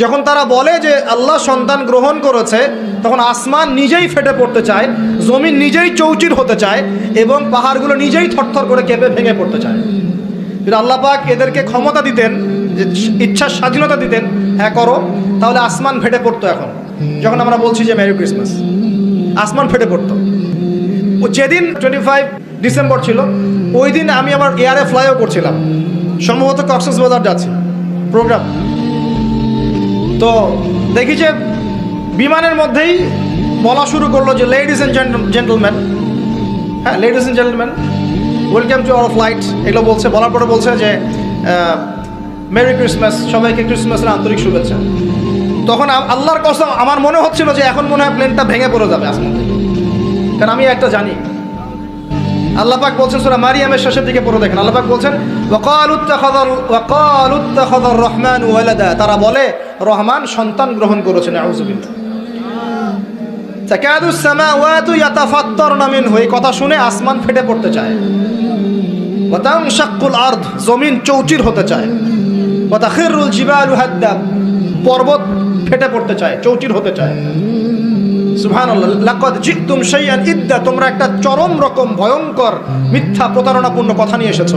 যখন তারা বলে যে আল্লাহ সন্তান গ্রহণ করেছে, তখন আসমান নিজেই ফেটে পড়তে চায়, জমিন নিজেই চৌচির হতে চায় এবং পাহাড়গুলো নিজেই থরথর করে কেঁপে ভেঙে পড়তে চায়। যদি আল্লাহ পাক এদেরকে ক্ষমতা দিতেন, যে ইচ্ছার স্বাধীনতা দিতেন হ্যাঁ করো, তাহলে আসমান ফেটে পড়তো এখন। যখন আমরা বলছি যে মেরি ক্রিসমাস, আসমান ফেটে পড়তো। ও যেদিন টোয়েন্টি ফাইভ ডিসেম্বর ছিল, ওই দিন আমি আমার এয়ারে ফ্লাইও করছিলাম। সম্ভবত কক্সেস বাজার যাচ্ছি। প্রোগ্রাম। তো দেখি যে বিমানের মধ্যেই বলা শুরু করল যে লেডিস অ্যান্ড জেন্টলম্যান হ্যাঁ ladies and gentleman welcome to our flight এগুলো বলছে, বলার পরে বলছে যে মেরি ক্রিসমাস সবাইকে ক্রিসমাসের আন্তরিক শুভেচ্ছা। তখন আল্লাহর কসম, আমার মনে হচ্ছিল যে এখন মনে হয় প্লেনটা ভেঙে পড়ে যাবে আসমান কারণ আমি একটা জানি আল্লাহ পাক বলছেন সূরা মারিয়ামের শেষের দিকে পড়ে দেখেন। আল্লাহ পাক বলছেন রহমান তারা বলে, রহমান সন্তান গ্রহণ করেছেন কথা শুনে আসমান ফেটে পড়তে চায়। জমিন চৌচির হতে চায়। হাদ্দা পর্বত ফেটে পড়তে চায়, চৌচির হতে চায়। ইদ্দা, তোমরা একটা চরম রকম ভয়ঙ্কর মিথ্যা প্রতারণাপূর্ণ কথা নিয়ে এসেছ।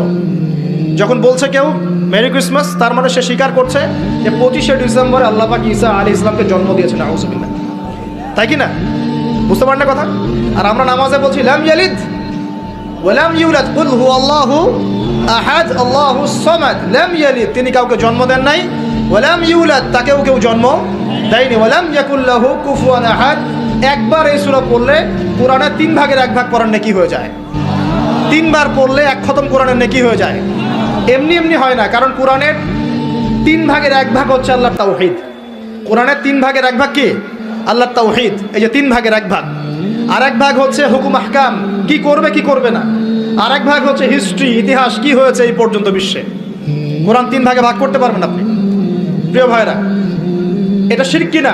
যখন বলছে কেউ, মেরি ক্রিসমাস তার মানে সে স্বীকার করছে যে পঁচিশে ডিসেম্বরে আল্লাহ পাক ঈসা আলী ইসলামকে জন্ম দিয়েছেন আউজুবিল্লাহ তাই কি না? বুঝতে পারেন কথা? আর আমরা নামাজে বলছি, লাম ইয়ালিদ ওয়ালাম ইউলাদ, কুল হু আল্লাহু আহাদ, আল্লাহু সামাদ। লাম ইয়ালিদ, তিনি কাউকে জন্ম দেন নাই। ওয়ালাম ইউলাদ, তাকেও কেউ জন্ম দেয়নি। ওয়ালাম ইয়াকুল্লাহু কুফুয়ান আহাদ একবার এই সূরা পড়লে কোরআনের তিন ভাগের এক ভাগ পড়ার নেকি হয়ে যায়। তিনবার পড়লে এক খতম কোরআনের নেকি হয়ে যায়। এমনি এমনি হয় না, কারণ কোরআনের তিন ভাগের এক ভাগ হচ্ছে আল্লাহ তাওহীদ। কোরআনের তিন ভাগের এক ভাগ কি? আল্লাহর তাওহীদ, এই যে তিন ভাগের এক ভাগ। আর এক ভাগ হচ্ছে হুকুম আহকাম, কি করবে কি করবে না। আর এক ভাগ হচ্ছে হিস্ট্রি ইতিহাস, কি হয়েছে এই পর্যন্ত বিশ্বে। কোরআন তিন ভাগে ভাগ করতে পারবেন আপনি। প্রিয় ভাইরা, এটা শিরক কিনা?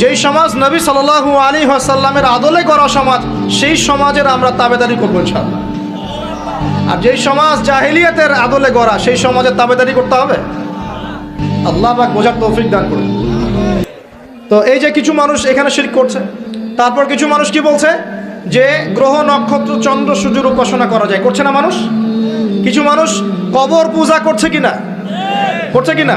যেই সমাজ নবী সাল্লাল্লাহু আলী আসাল্লামের আদলে করা সমাজ, সেই সমাজের আমরা তাবেদারি করব ইনশাআল্লাহ। আর যেই সমাজ জাহিলিয়াতের আদলে গড়া, সেই সমাজের তাবেদারি করতে হবে। আল্লাহ পাক বোঝার তৌফিক দান করুন। তো এই যে কিছু মানুষ এখানে শিরক করছে, তারপর কিছু মানুষ কি বলছে? যে গ্রহ নক্ষত্র চন্দ্র সূর্যের উপাসনা করা যায়। করছে না মানুষ? কিছু মানুষ কবর পূজা করছে কিনা? করছে কিনা?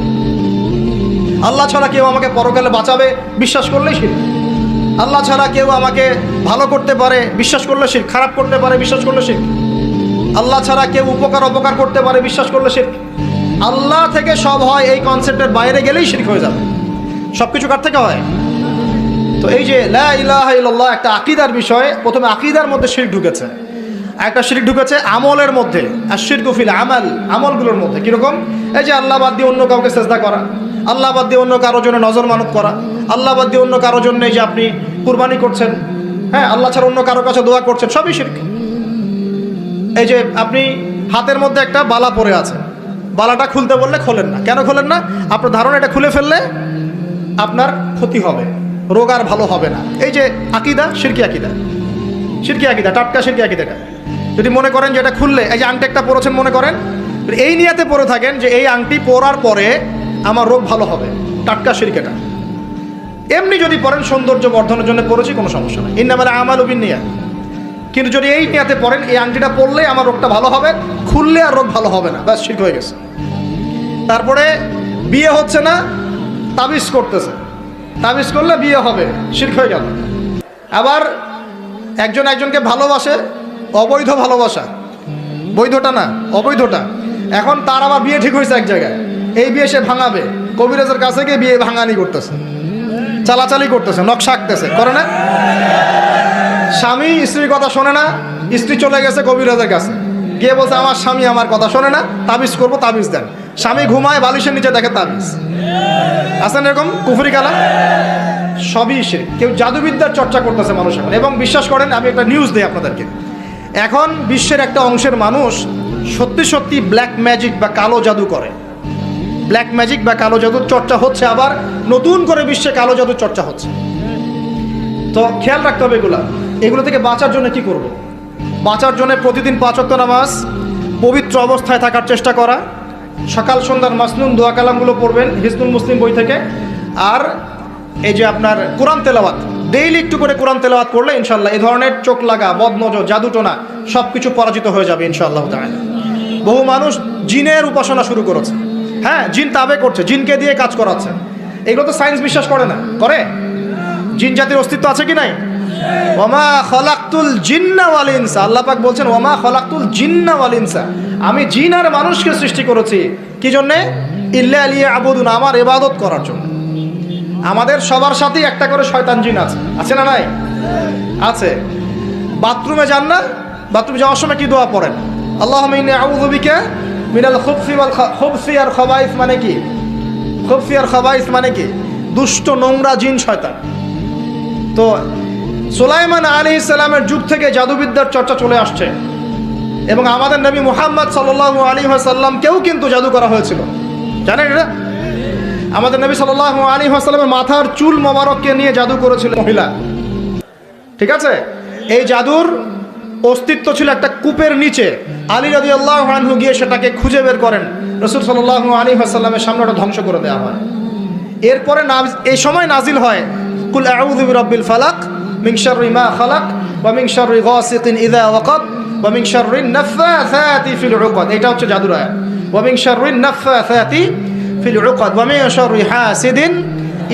আল্লাহ ছাড়া কেউ আমাকে পরকালে বাঁচাবে? বিশ্বাস করলেই শির্ক আল্লাহ ছাড়া কেউ আমাকে ভালো করতে পারে? বিশ্বাস করলে শির্ক খারাপ করতে পারে? বিশ্বাস করলে শির্ক আল্লাহ ছাড়া কেউ উপকার, অপকার করতে পারে? বিশ্বাস করলে শির্ক আল্লাহ থেকে সব হয় এই কনসেপ্টের বাইরে গেলেই শির্ক হয়ে যাবে। সব কিছু কার থেকে হয়? তো এই যে ইল্লাল্লাহ একটা আকিদার বিষয়ে, প্রথমে আকিদার মধ্যে শির ঢুকেছে। একটা শির ঢুকেছে আমলের মধ্যে। আর শির গুফিল আমাল, আমলগুলোর মধ্যে। কীরকম? এই যে আল্লাহ বাদ দিয়ে অন্য কাউকে চেষ্টা করা। আল্লাহ বাদ দিয়ে অন্য কারোর জন্য নজর মানত করা। আল্লাহ বাদ দিয়ে অন্য কারোর জন্য যে আপনি কুরবানি করছেন। হ্যাঁ আল্লাহ ছাড়া অন্য কারোর কাছে দোয়া করছেন, সবই শিরক। এই যে আপনি হাতের মধ্যে একটা বালা পরে আছে বালাটা খুলতে বললে খোলেন না। কেন খোলেন না? আপনার ধারণা এটা খুলে ফেললে আপনার ক্ষতি হবে, রোগ আর ভালো হবে না। এই যে আকিদা, শিরকি আকিদা। শিরকি আকিদা, টাটকা শিরকি আকিদাটা যদি মনে করেন যে এটা খুললে, এই যে আংটি একটা পরেছেন মনে করেন, এই নিয়াতে পরে থাকেন যে এই আংটি পরার পরে আমার রোগ ভালো হবে। টাটকা শিরকেটা এমনি যদি পড়েন সৌন্দর্য বর্ধনের জন্য পড়েছি, কোনো সমস্যা নেই। ইন্নামালে আমাল উবিন নিয়া কিন্তু যদি এই নিয়াতে পড়েন, এই আংটিটা পরলে আমার রোগটা ভালো হবে, খুললে আর রোগ ভালো হবে না। ব্যাস ঠিক হয়ে গেছে। তারপরে বিয়ে হচ্ছে না, তাবিজ করতেছে। তাবিজ করলে বিয়ে হবে শির্ক হয়ে গেল। আবার একজন একজনকে ভালোবাসে, অবৈধ ভালোবাসা। বৈধটা না, অবৈধটা। এখন তার আবার বিয়ে ঠিক হয়েছে এক জায়গায়। এই বিয়ে সে ভাঙাবে। কবিরাজের কাছে গিয়ে বিয়ে ভাঙানি করতেছে। চালাচালি করতেছে নকশা আঁকতেছে করে না? স্বামী স্ত্রীর কথা শোনে না, স্ত্রী চলে গেছে কবিরাজের কাছে। গিয়ে বলছে, আমার স্বামী আমার কথা শোনে না, তাবিজ করব, তাবিজ দেন। স্বামী ঘুমায়, বালিশের নিচে দেখে তাবিজ। আছেন এরকম কুফরি কালা সবই সে কেউ জাদুবিদ্যার চর্চা করতেছে মানুষ এখন। এবং বিশ্বাস করেন, আমি একটা নিউজ দিই আপনাদেরকে। এখন বিশ্বের একটা অংশের মানুষ সত্যি সত্যি ব্ল্যাক ম্যাজিক বা কালো জাদু করে। ব্ল্যাক ম্যাজিক বা কালো জাদুর চর্চা হচ্ছে আবার নতুন করে বিশ্বে কালো জাদুর চর্চা হচ্ছে। তো খেয়াল রাখতে হবে এগুলা। এগুলো থেকে বাঁচার জন্য কি করব। বাঁচার জন্য প্রতিদিন পাঁচত্ব নামাজ, পবিত্র অবস্থায় থাকার চেষ্টা করা, সকাল সন্ধ্যার মাসনুন দোয়া কালামগুলো পড়বেন, হিজনুল মুসলিম বই থেকে। আর এই যে আপনার কোরআন তেলাওয়াত, ডেইলি একটু করে কোরআন তেলাওয়াত করলে ইনশাল্লাহ এই ধরনের চোখ লাগা, বদনজর, জাদুটোনা সব কিছু পরাজিত হয়ে যাবে ইনশাআল্লাহ বহু মানুষ জিনের উপাসনা শুরু করেছে। হ্যাঁ জিন তাবে করছে, জিনকে দিয়ে কাজ করাচ্ছে। এগুলো তো সায়েন্স বিশ্বাস করে না। করে? জিন জাতির অস্তিত্ব আছে কি নাই? ওমা খলাক্তুল জিন্না ওয়াল ইনসা। আল্লাহ বলছেন, ওমা খলাক্তুল জিন্না ওয়াল ইনসা। আমি জিন আর মানুষকে সৃষ্টি করেছি। কি জন্যে? ইল্লা আলিয়া আবুদুন আমার ইবাদত করার জন্য। আমাদের সবার সাথেই একটা করে শয়তান জিন আছে। আছে না নাই? আছে। বাথরুমে যান না? বাথরুমে যাওয়ার সময় কি দোয়া পড়েন? আল্লাহ আউযু বিকা মিনাল খুবসি খুবসি আর খবাইস মানে কি? খুবসি আর খবাইস মানে কি? দুষ্ট, নোংরা জিন শয়তান। তো সুলাইমান আলী ইসলামের যুগ থেকে জাদুবিদ্যার চর্চা চলে আসছে। এবং আমাদের নবী মুহাম্মদ সাল্লাহ আলী সাল্লামকেও কিন্তু জাদু করা হয়েছিল। জানেন এটা? আমাদের নবী সাল্লাহ আলী সাল্লামের মাথার চুল মোবারককে নিয়ে জাদু করেছিল মহিলা। ঠিক আছে? এই জাদুর অস্তিত্ব ছিল একটা কূপের নিচে। আলী রাজি আল্লাহ আনহু গিয়ে সেটাকে খুঁজে বের করেন। রসুল সাল্লাহ আলী সাল্লামের সামনে ওটা ধ্বংস করে দেওয়া হয়। এরপরে এই সময় নাজিল হয়, কুল আউযু বিরাব্বিল ফালাক শাররি মা খালাক ওয়া মিন শাররি গাসিকিন ইযা ওয়াকাব ওয়া মিন শাররি ফিল উকাদ। এটা হচ্ছে জাদুর আয়াত। ওয়া শাররি নাফাসাতি ফিল মিন শাররি হাসিদিন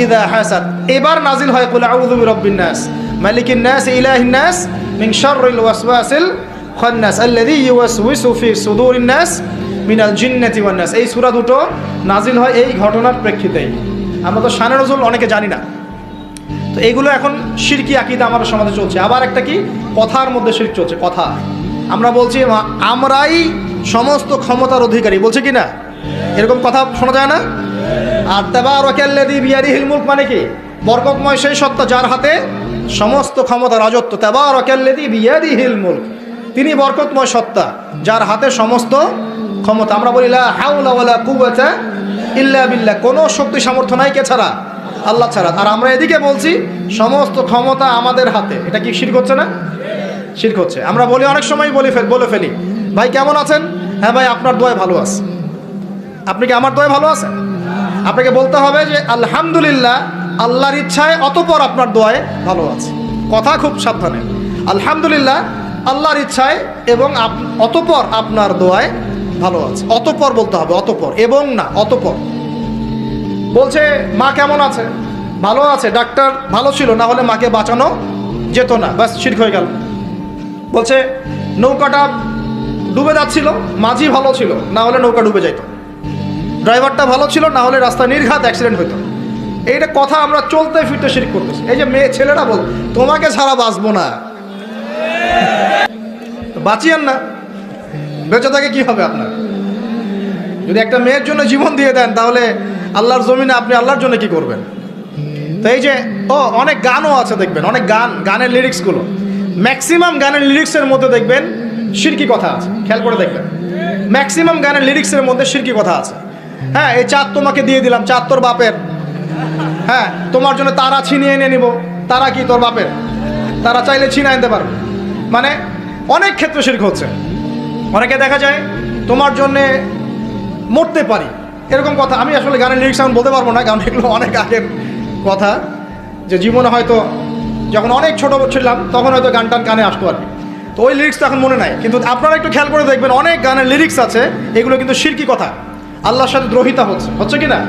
ইযা হাসাদ এবার নাজিল হয়, কুল আউযু বিরাব্বিন নাস। মালিকিন নাস, ইলাহিন নাস। মিন শাররিল ওয়াসওয়াসিল খান্নাস আল্লাযী ইউওয়াসউইসু ফি সুদুরিন নাস মিনাল জিন্নাতি ওয়ান নাস এই সূরা দুটো নাজিল হয় এই ঘটনার প্রেক্ষিতেই। আমরা তো শানে নজরুল অনেকে জানি না। তো এইগুলো এখন শিরকি আকিদা আমাদের সমাজে চলছে। আবার একটা কি? কথার মধ্যে শিরক চলছে, কথা। আমরা বলছি আমরাই সমস্ত ক্ষমতার অধিকারী। বলছে কি না? এরকম কথা শোনা যায় না? আর তেবার ওয়াকাল্লাযী বিয়াদিহিল মুলক মানে কি? বরকতময় সেই সত্তা যার হাতে সমস্ত ক্ষমতা, রাজত্ব তেবার ওয়াকাল্লাযী বিয়াদিহিল মুলক। তিনি বরকতময় সত্তা, যার হাতে সমস্ত ক্ষমতা। আমরা বলি, লা হাওলা ওয়ালা কুওয়াতা ইল্লা বিল্লাহ। কোনো শক্তি সামর্থ্য নাই কে ছাড়া? আল্লাহ ছাড়া। আর আমরা এদিকে বলছি, সমস্ত ক্ষমতা আমাদের হাতে। এটা কি শির হচ্ছে না? শির হচ্ছে। আমরা বলি, অনেক সময় বলি বলে ফেলি। ভাই, কেমন আছেন? হ্যাঁ ভাই, আপনার দোয়ায় ভালো আছে। আপনি কি আমার দোয়ায় ভালো আছেন? আপনাকে বলতে হবে যে, আলহামদুলিল্লাহ আল্লাহর ইচ্ছায় অতপর আপনার দোয়ায় ভালো আছে। কথা খুব সাবধানে। আলহামদুলিল্লাহ, আল্লাহর ইচ্ছায় এবং অতপর আপনার দোয়ায় ভালো আছে। অতপর বলতে হবে, অতপর। এবং না, অতপর। বলছে, মা কেমন আছে? ভালো আছে, ডাক্তার ভালো ছিল, না হলে মাকে বাঁচানো যেত না। ব্যাস, শির্ক হয়ে গেল। বলছে, নৌকাটা ডুবে যাচ্ছিল, মাঝি ভালো ছিল, না হলে নৌকা ডুবে যেত ড্রাইভারটা ভালো ছিল, না হলে রাস্তায় নির্ঘাত অ্যাক্সিডেন্ট হতো এইটা কথা আমরা চলতে ফিরতে শিরিক করতেছি। এই যে মেয়ে ছেলেরা বল, তোমাকে ছাড়া বাঁচবো না। বাঁচিয়েন না। বেঁচে থাকে কি হবে আপনার? যদি একটা মেয়ের জন্য জীবন দিয়ে দেন, তাহলে আল্লাহর জমিনে আপনি আল্লাহর জন্য কি করবেন? তো এই যে, ও, অনেক গানও আছে দেখবেন, অনেক গান, গানের লিরিক্সগুলো ম্যাক্সিমাম গানের লিরিক্সের মধ্যে দেখবেন, শিরকি কথা আছে। খেয়াল করে দেখবেন। ম্যাক্সিমাম গানের লিরিক্সের মধ্যে সিরকি কথা আছে। হ্যাঁ এই চাঁদ তোমাকে দিয়ে দিলাম, চাঁদ তোর বাপের। হ্যাঁ তোমার জন্য তারা ছিনিয়ে এনে নিব। তারা কি তোর বাপের? তারা চাইলে ছিনিয়ে আনতে পারবে মানে অনেক ক্ষেত্রে শির্ক হচ্ছে। অনেকে দেখা যায়, তোমার জন্যে মরতে পারি। এরকম কথা, আমি আসলে গানের লিরিক্স এখন বলতে পারব না, কারণ এগুলো অনেক আগের কথা। যে জীবনে হয়তো যখন অনেক ছোট ছিলাম, তখন হয়তো গান টান কানে আসতো আর তো ওই লিরিক্স এখন মনে নাই। কিন্তু আপনারা একটু খেয়াল করে দেখবেন, অনেক গানের লিরিক্স আছে, এগুলো কিন্তু শিরকি কথা। আল্লাহর সাথে দ্রোহিতা হচ্ছে। হচ্ছে কি না?